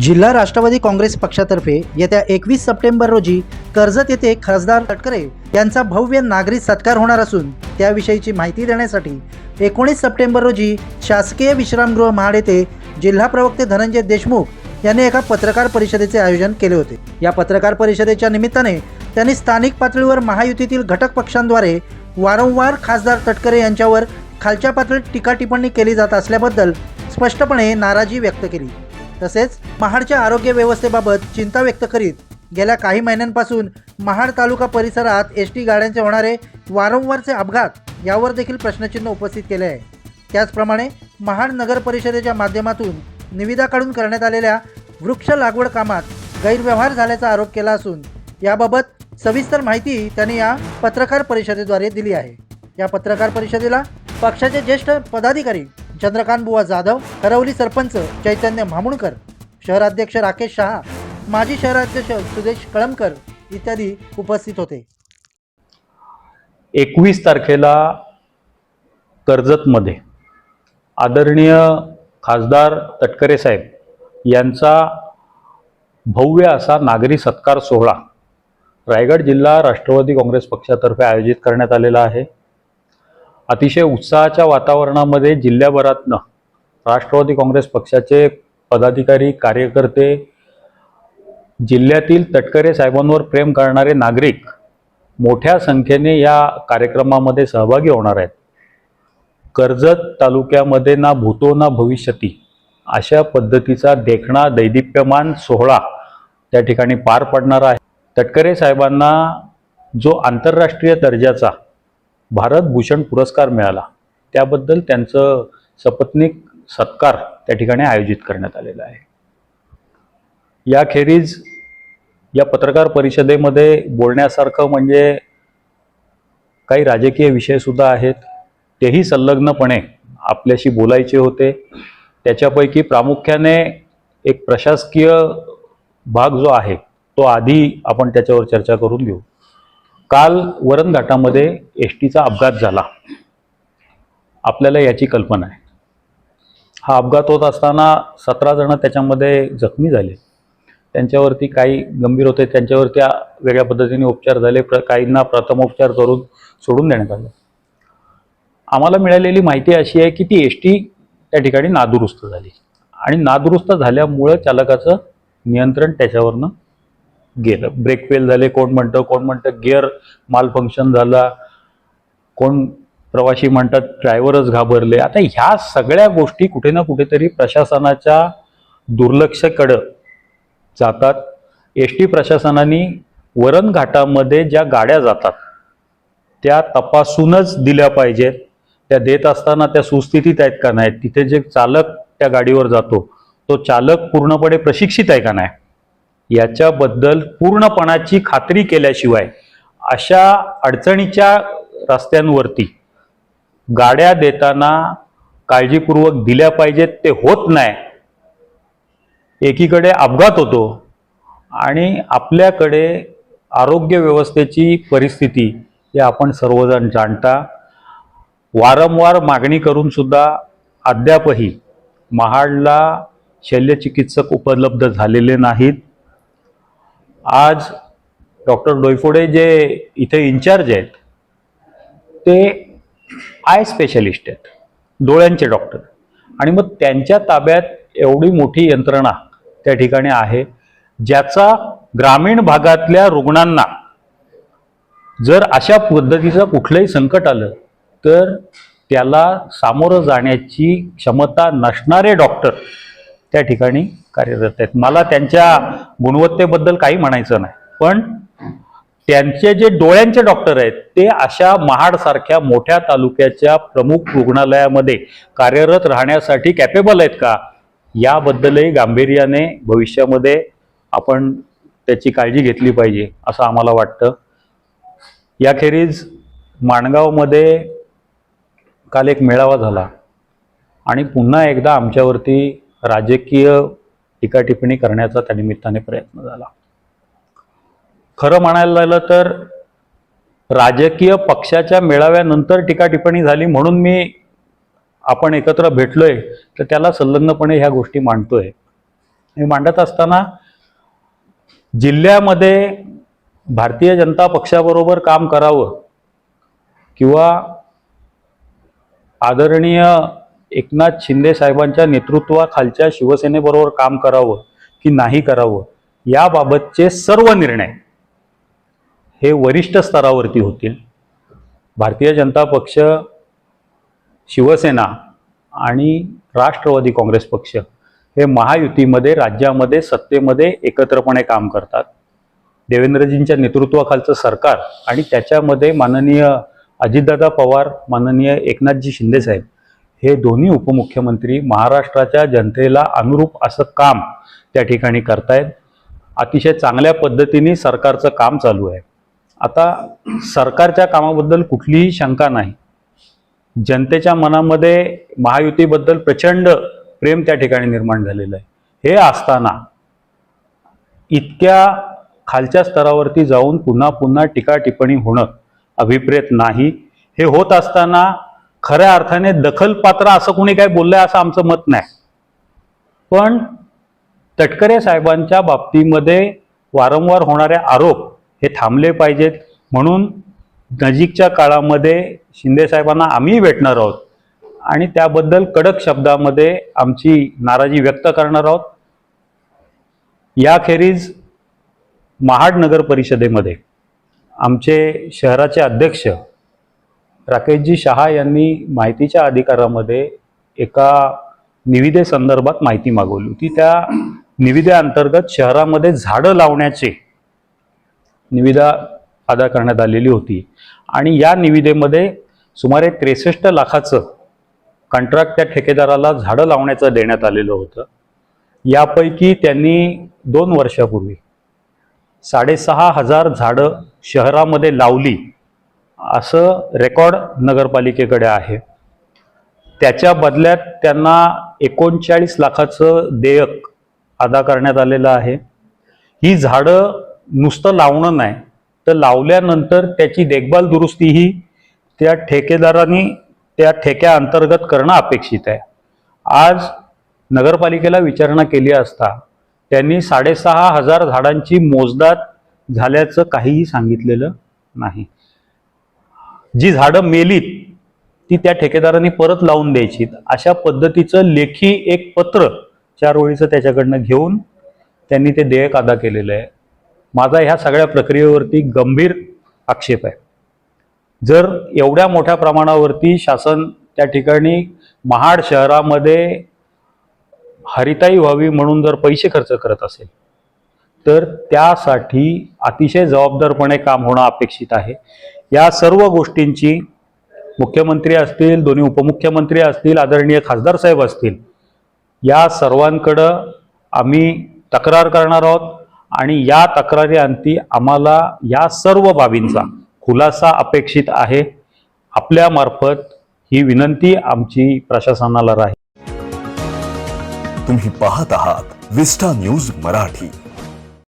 जिल्हा राष्ट्रवादी काँग्रेस पक्षातर्फे येत्या एकवीस सप्टेंबर रोजी कर्जत येथे खासदार तटकरे यांचा भव्य नागरिक सत्कार होणार असून त्याविषयीची माहिती देण्यासाठी एकोणीस सप्टेंबर रोजी शासकीय विश्रामगृह महाड येथे जिल्हा प्रवक्ते धनंजय देशमुख यांनी एका पत्रकार परिषदेचे आयोजन केले होते. या पत्रकार परिषदेच्या निमित्ताने त्यांनी स्थानिक पातळीवर महायुतीतील घटक पक्षांद्वारे वारंवार खासदार तटकरे यांच्यावर खालच्या पातळीत टीका टिप्पणी केली जात असल्याबद्दल स्पष्टपणे नाराजी व्यक्त केली. तसेच महाडच्या आरोग्य व्यवस्थेबाबत चिंता व्यक्त करीत गेल्या काही महिन्यांपासून महाड तालुका परिसरात एस टी गाड्यांचे होणारे वारंवारचे अपघात यावर देखील प्रश्नचिन्ह उपस्थित केले आहे. त्याचप्रमाणे महाड नगर परिषदेच्या माध्यमातून निविदा काढून करण्यात आलेल्या वृक्ष लागवड कामात गैरव्यवहार झाल्याचा आरोप केला असून याबाबत सविस्तर माहिती त्यांनी या पत्रकार परिषदेद्वारे दिली आहे. या पत्रकार परिषदेला पक्षाचे ज्येष्ठ पदाधिकारी चंद्रकांत बुवा जाधव हरवली सरपंच चैतन्य म्हामुणकर शहराध्यक्ष राकेश शहा माजी शहराध्यक्ष सुदेश कळमकर इत्यादी उपस्थित होते. एकवीस तारखेला कर्जतमध्ये आदरणीय खासदार तटकरे साहेब यांचा भव्य असा नागरी सत्कार सोहळा रायगड जिल्हा राष्ट्रवादी काँग्रेस पक्षातर्फे आयोजित करण्यात आलेला आहे. अतिशय उत्साहाच्या वातावरणामध्ये जिल्ह्याभरातनं राष्ट्रवादी काँग्रेस पक्षाचे पदाधिकारी कार्यकर्ते जिल्ह्यातील तटकरे साहेबांवर प्रेम करणारे नागरिक मोठ्या संख्येने या कार्यक्रमामध्ये सहभागी होणार आहेत. कर्जत तालुक्यामध्ये ना भूतो ना भविष्यती अशा पद्धतीचा देखणा दैदिप्यमान सोहळा त्या ठिकाणी पार पडणार आहे. तटकरे साहेबांना जो आंतरराष्ट्रीय दर्जाचा भारत भूषण पुरस्कार मिळाला. त्याबद्दल त्यांचं सपत्निक सत्कार त्या ठिकाणी आयोजित करण्यात आलेला आहे. याखेरीज या पत्रकार परिषदेमध्ये बोलण्यासारखं म्हणजे काही राजकीय विषयसुद्धा आहेत. तेही संलग्नपणे आपल्याशी बोलायचे होते. त्याच्यापैकी प्रामुख्याने एक प्रशासकीय भाग जो आहे तो आधी आपण त्याच्यावर चर्चा करून घेऊ. काल वरण घाटामध्ये एस टीचा अपघात झाला. आपल्याला याची कल्पना आहे. हा अपघात होत असताना सतरा जण त्याच्यामध्ये जखमी झाले. त्यांच्यावरती काही गंभीर होते त्यांच्यावरती त्या वेगळ्या पद्धतीने उपचार झाले प्र काहींना प्रथमोपचार करून सोडून देण्यात आलं. आम्हाला मिळालेली माहिती अशी आहे की ती एस टी त्या ठिकाणी नादुरुस्त झाली. आणि नादुरुस्त झाल्यामुळं चालकाचं नियंत्रण त्याच्यावरनं गेलं ब्रेक फेल झाले कोण म्हणतं कोण म्हणतं गिअर माल फंक्शन झाला. कोण प्रवासी म्हणतात ड्रायव्हरच घाबरले. आता ह्या सगळ्या गोष्टी कुठे ना कुठेतरी प्रशासनाच्या दुर्लक्षकडं जातात. एस टी प्रशासनाने वरण घाटामध्ये ज्या गाड्या जातात त्या तपासूनच दिल्या पाहिजेत. त्या देत असताना त्या सुस्थितीत आहेत का नाही तिथे जे चालक त्या गाडीवर जातो तो चालक पूर्णपणे प्रशिक्षित आहे का नाही? याच्याबद्दल पूर्णपणाची खात्री केल्याशिवाय अशा अडचणीच्या रस्त्यांवरती गाड्या देताना काळजीपूर्वक दिल्या पाहिजेत ते होत नाही. एकीकडे अपघात होतो आणि आपल्याकडे आरोग्य व्यवस्थेची परिस्थिती हे आपण सर्वजण जाणता. वारंवार मागणी करूनसुद्धा अद्यापही महाडला शल्यचिकित्सक उपलब्ध झालेले नाहीत. आज डॉक्टर डोयफोडे जे इथे इन्चार्ज आहेत ते आय स्पेशलिस्ट आहेत डोळ्यांचे डॉक्टर आणि मग त्यांच्या ताब्यात एवढी मोठी यंत्रणा त्या ठिकाणी आहे ज्याचा ग्रामीण भागातल्या रुग्णांना जर अशा पद्धतीचं कुठलंही संकट आलं तर त्याला सामोरं जाण्याची क्षमता नसणारे डॉक्टर त्या ठिकाणी कार्यरत आहेत. मला त्यांच्या गुणवत्तेबद्दल काही म्हणायचं नाही. पण त्यांचे जे डोळ्यांचे डॉक्टर आहेत ते अशा महाडसारख्या मोठ्या तालुक्याच्या प्रमुख रुग्णालयामध्ये कार्यरत राहण्यासाठी कॅपेबल आहेत का? याबद्दलही गांभीर्याने भविष्यामध्ये आपण त्याची काळजी घेतली पाहिजे असं आम्हाला वाटतं. याखेरीज माणगावमध्ये काल एक मेळावा झाला आणि पुन्हा एकदा आमच्यावरती राजकीय टीका टिप्पणी करण्याचा त्या निमित्ताने प्रयत्न झाला. खरं म्हणायला झालं तर राजकीय पक्षाच्या मेळाव्यानंतर टीका टिप्पणी झाली म्हणून मी आपण एकत्र भेटलोय तर त्याला संलग्नपणे ह्या गोष्टी मांडतोय. हे मांडत असताना जिल्ह्यामध्ये भारतीय जनता पक्षाबरोबर काम करावं किंवा आदरणीय एकनाथ शिंदे साहेबांच्या नेतृत्वाखालच्या शिवसेनेबरोबर काम करावं की नाही करावं याबाबतचे सर्व निर्णय हे वरिष्ठ स्तरावरती होतील. भारतीय जनता पक्ष शिवसेना आणि राष्ट्रवादी काँग्रेस पक्ष हे महायुतीमध्ये राज्यामध्ये सत्तेमध्ये एकत्रपणे काम करतात. देवेंद्रजींच्या नेतृत्वाखालचं सरकार आणि त्याच्यामध्ये माननीय अजितदादा पवार माननीय एकनाथजी शिंदेसाहेब हे दोन्ही उपमुख्यमंत्री महाराष्ट्राच्या जनतेला अनुरूप असं काम त्या ठिकाणी करतायत. अतिशय चांगल्या पद्धतीने सरकारचं काम चालू आहे. आता सरकारच्या कामाबद्दल कुठलीही शंका नाही. जनतेच्या मनामध्ये महायुतीबद्दल प्रचंड प्रेम त्या ठिकाणी निर्माण झालेलं आहे. हे असताना इतक्या खालच्या स्तरावरती जाऊन पुन्हा पुन्हा टीका टिप्पणी होणं अभिप्रेत नाही. हे होत असताना खऱ्या अर्थाने दखलपात्र असं कुणी काय बोललंय असं आमचं मत नाही. पण तटकरे साहेबांच्या बाबतीमध्ये वारंवार होणारे आरोप हे थांबले पाहिजेत. म्हणून नजीकच्या काळामध्ये शिंदे साहेबांना आम्ही भेटणार आहोत. आणि त्याबद्दल कडक शब्दामध्ये आमची नाराजी व्यक्त करणार आहोत. याखेरीज महाड नगर परिषदेमध्ये आमचे शहराचे अध्यक्ष राकेशजी शहा यांनी माहितीच्या अधिकारामध्ये एका निविदेसंदर्भात माहिती मागवली होती. त्या निविदेअंतर्गत शहरामध्ये झाडं लावण्याचे निविदा अदा करण्यात आलेली होती. आणि या निविदेमध्ये सुमारे त्रेसष्ट लाखाचं कॉन्ट्रॅक्ट त्या ठेकेदाराला झाडं लावण्याचं देण्यात आलेलं होतं. यापैकी त्यांनी दोन वर्षापूर्वी साडेसहा हजार झाडं शहरामध्ये लावली. असं रेकॉर्ड नगरपालिकेकडे आहे. त्याच्या बदल्यात त्यांना एकोणचाळीस लाखाचं देयक अदा करण्यात आलेलं आहे. ही झाडं नुसतं लावणं नाही तर लावल्यानंतर त्याची देखभाल दुरुस्तीही त्या ठेकेदारांनी त्या ठेक्या अंतर्गत करणं अपेक्षित आहे. आज नगरपालिकेला विचारणा केली असता त्यांनी साडेसहा हजार झाडांची मोजदाद झाल्याचं काहीही सांगितलेलं नाही. जी झाडं मेलीत ती त्या ठेकेदारांनी परत लावून द्यायची अशा पद्धतीचं लेखी एक पत्र चार ओळीचं त्याच्याकडनं घेऊन त्यांनी ते देयक अदा केलेलं आहे. माझा ह्या सगळ्या प्रक्रियेवरती गंभीर आक्षेप आहे. जर एवढ्या मोठ्या प्रमाणावरती शासन त्या ठिकाणी महाड शहरामध्ये हरिताई व्हावी म्हणून जर पैसे खर्च करत असेल तर त्यासाठी अतिशय जबाबदारपणे काम होणं अपेक्षित आहे. या सर्व गोष्टींची मुख्यमंत्री असतील दोन्ही उपमुख्यमंत्री असतील आदरणीय खासदार साहेब असतील या सर्वांकडं आम्ही तक्रार करणार आहोत आणि या तक्रारी अंती आम्हाला या सर्व बाबींचा खुलासा अपेक्षित आहे. आपल्यामार्फत ही विनंती आमची प्रशासनाला राहील. तुम्ही पाहत आहात विस्टा न्यूज मराठी.